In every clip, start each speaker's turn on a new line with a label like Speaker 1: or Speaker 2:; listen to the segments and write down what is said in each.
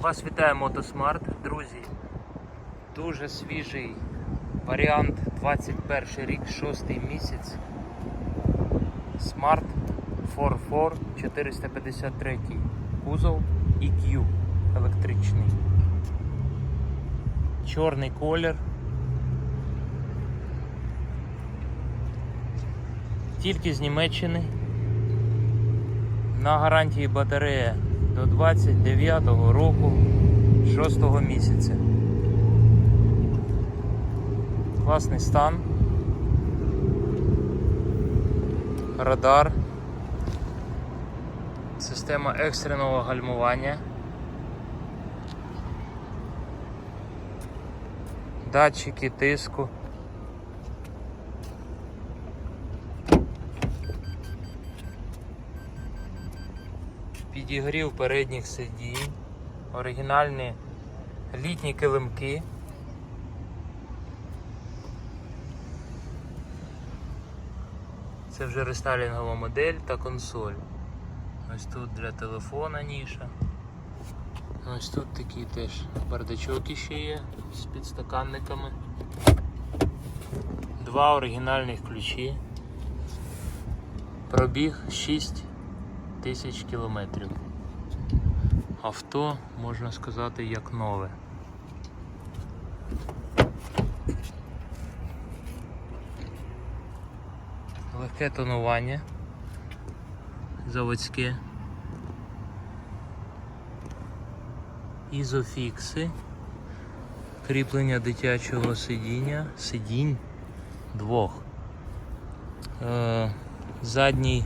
Speaker 1: Вас вітає Мотосмарт, друзі. Дуже свіжий варіант 21 рік, 6 місяць. Smart 44 453 кузов EQ електричний. Чорний колір. Тільки з Німеччини. На гарантії батарея до 29-го року 6-го місяця. Класний стан. Радар. Система екстреного гальмування. Датчики тиску. Підігрів передніх сидінь, оригінальні літні килимки. Це вже рестайлінгова модель та консоль. Ось тут для телефона ніша. Ось тут такий теж бардачок іще є з підстаканниками. Два оригінальних ключі. Пробіг 6 тисяч кілометрів. Авто, можна сказати, як нове. Легке тонування. Заводське. Ізофікси. Кріплення дитячого сидіння. Сидінь двох. Е, задній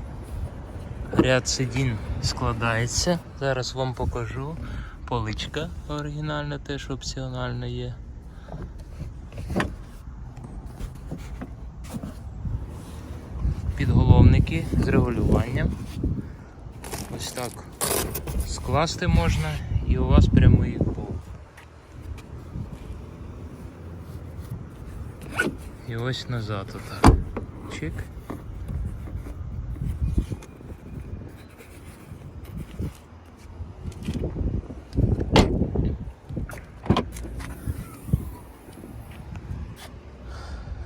Speaker 1: ряд сидінь складається. Зараз вам покажу. Поличка оригінальна теж опціональна є. Підголовники з регулюванням. Ось так скласти можна і у вас прямий пол. І ось назад отак. Чик.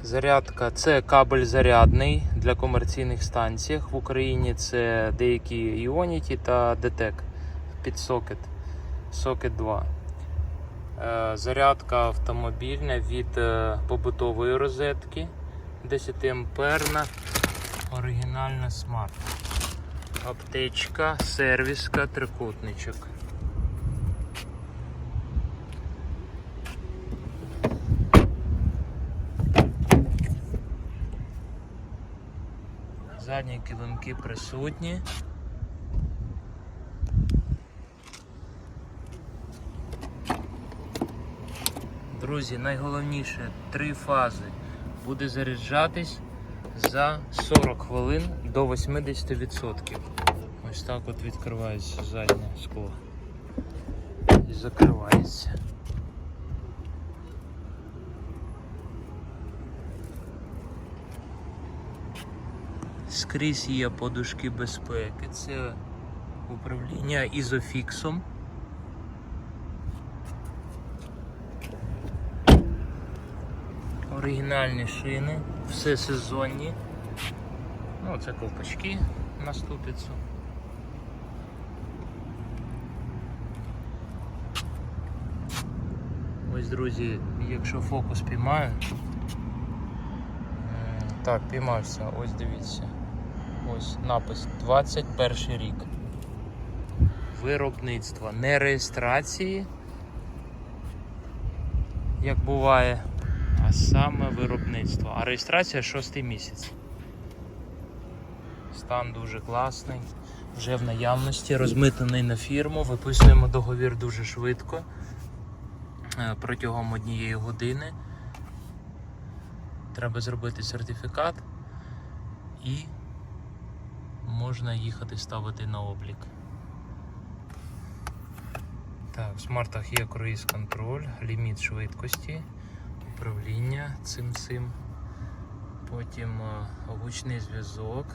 Speaker 1: Зарядка це кабель зарядний для комерційних станцій. В Україні це деякі Ionity та DTEC під сокет. Сокет 2. Е, Зарядка автомобільна від е, побутової розетки 10 амперна. Оригінальна смарт. Аптечка, сервіска, трикутничок. Задні килимки присутні. Друзі, найголовніше три фази буде заряджатись за 40 хвилин до 80%. Ось так от відкривається заднє скло і закривається. Скрізь є подушки безпеки. Це управління ізофіксом. Оригінальні шини, все сезонні. Ну, це ковпачки на ступицю. Ось, друзі, якщо фокус піймаю. Так, піймався, ось дивіться. Ось напис 21 рік. Виробництво, не реєстрації, як буває, а саме виробництво. А реєстрація 6 місяць. Стан дуже класний, вже в наявності, розмитаний на фірму, виписуємо договір дуже швидко е, протягом однієї години. Треба зробити сертифікат і можна їхати ставити на облік. Так, в смартах є круїз контроль, ліміт швидкості, управління цим цим. Потім е, гучний зв'язок.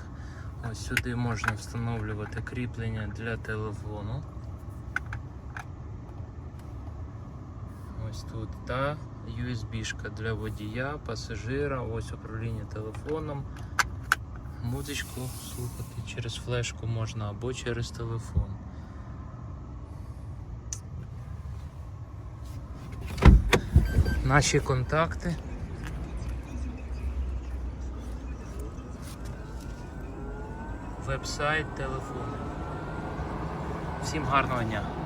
Speaker 1: Ось сюди можна встановлювати кріплення для телефону. Ось тут та USB-шка для водія, пасажира, ось управління телефоном. Музичку слухати через флешку можна або через телефон. Наші контакти. Вебсайт, телефон. Всім гарного дня!